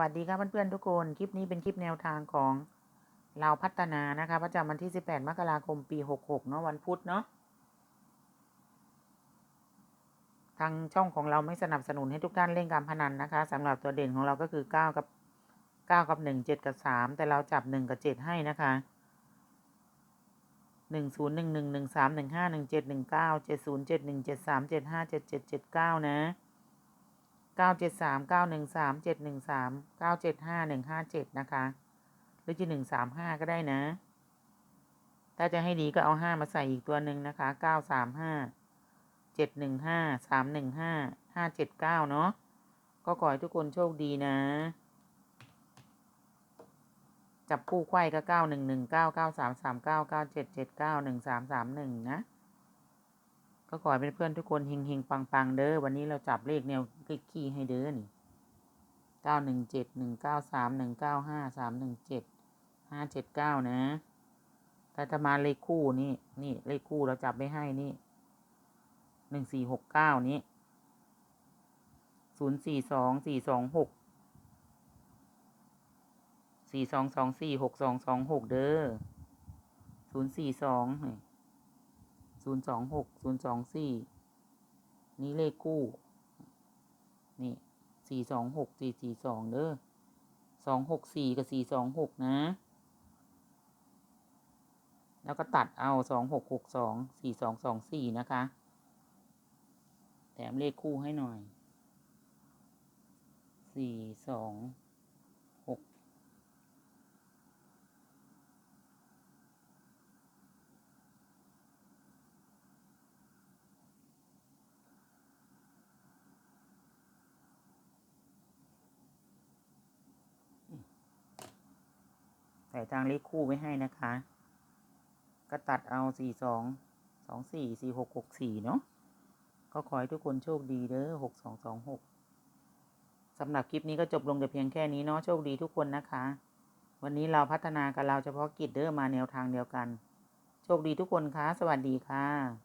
วัสดีครับเพื่อนๆทุกคน คลิปนี้เป็นคลิปแนวทางของเราพัฒนานะคะประจำวันที่ 18 มกราคม ปี 66 เนาะวันพุธเนาะ ทางช่องของเราไม่สนับสนุนให้ทุกท่านเล่นการพนันนะคะสำหรับตัวเด่นของเราก็คือ 9 กับ 9 กับ 1 7 กับ 3 แต่เราจับ 1 กับ 7 ให้นะคะหนึ่งศูนย์หนึ่งหนึ่งหนึ่งสามหนึ่งห้าหนึ่งเจ็ดหนึ่งเก้าเจ็ดศูนย์เจ็ดหนึ่งเจ็ดสามเจ็ดห้าเจ็ดเจ็ดเจ็ดเก้านะ เก้าเจ็ดสามเก้าหนึ่งสามเจ็ดหนึ่งสามเก้าเจ็ดห้าหนึ่งห้าเจ็ดนะคะ หรือจะหนึ่งสามห้าก็ได้นะ ถ้าจะให้ดีก็เอาห้ามาใส่อีกตัวหนึ่งนะคะเก้าสามห้าเจ็ดหนึ่งห้าสามหนึ่งห้าห้าเจ็ดเก้าเนาะก็ขอให้ทุกคนโชคดีนะ จับคู่ไขว้ก็เก้าหนึ่งหนึ่งเก้าเก้าสามสามเก้าเก้าเจ็ดเจ็ดเก้าหนึ่งสามสามหนึ่งนะ ก็ขอให้เพื่อนๆทุกคนเฮงเฮงปังปังๆเด้อวันนี้เราจับเลขแนวขี้ให้เด้อนี่เก้าหนึ่งเจ็ดหนึ่งเก้าสามหนึ่งเก้าห้าสามหนึ่งเจ็ดห้าเจ็ดเก้านะถ้าจะมาเลขคู่นี่นี่เลขคู่เราจับไม่ให้นี่หนึ่งสี่หกเก้านี้ศูนย์สี่สองสี่สองหกสี่สองสองสี่หกสองสองหกเด้อศูนย์สี่สอง ศูนย์สองหกศูนย์สองสี่นี่เลขคู่นี่สี่สองหกสี่สี่สองเด้อสองหกสี่กับสี่สองหกนะ แล้วก็ตัดเอาสองหกหกสองสี่สองสองสี่นะคะ แถมเลขคู่ให้หน่อยสี่สอง ใส่ทางเลขคู่ไว้ให้นะคะ ก็ตัดเอาสี่สองสองสี่สี่หกหกสี่เนาะก็ขอให้ทุกคนโชคดีเด้อหกสองสองหกสำหรับคลิปนี้ก็จบลงแต่เพียงแค่นี้เนาะโชคดีทุกคนนะคะ วันนี้เราพัฒนากับเราเฉพาะกิจเด้อมาแนวทางเดียวกัน โชคดีทุกคนคะสวัสดีค่ะ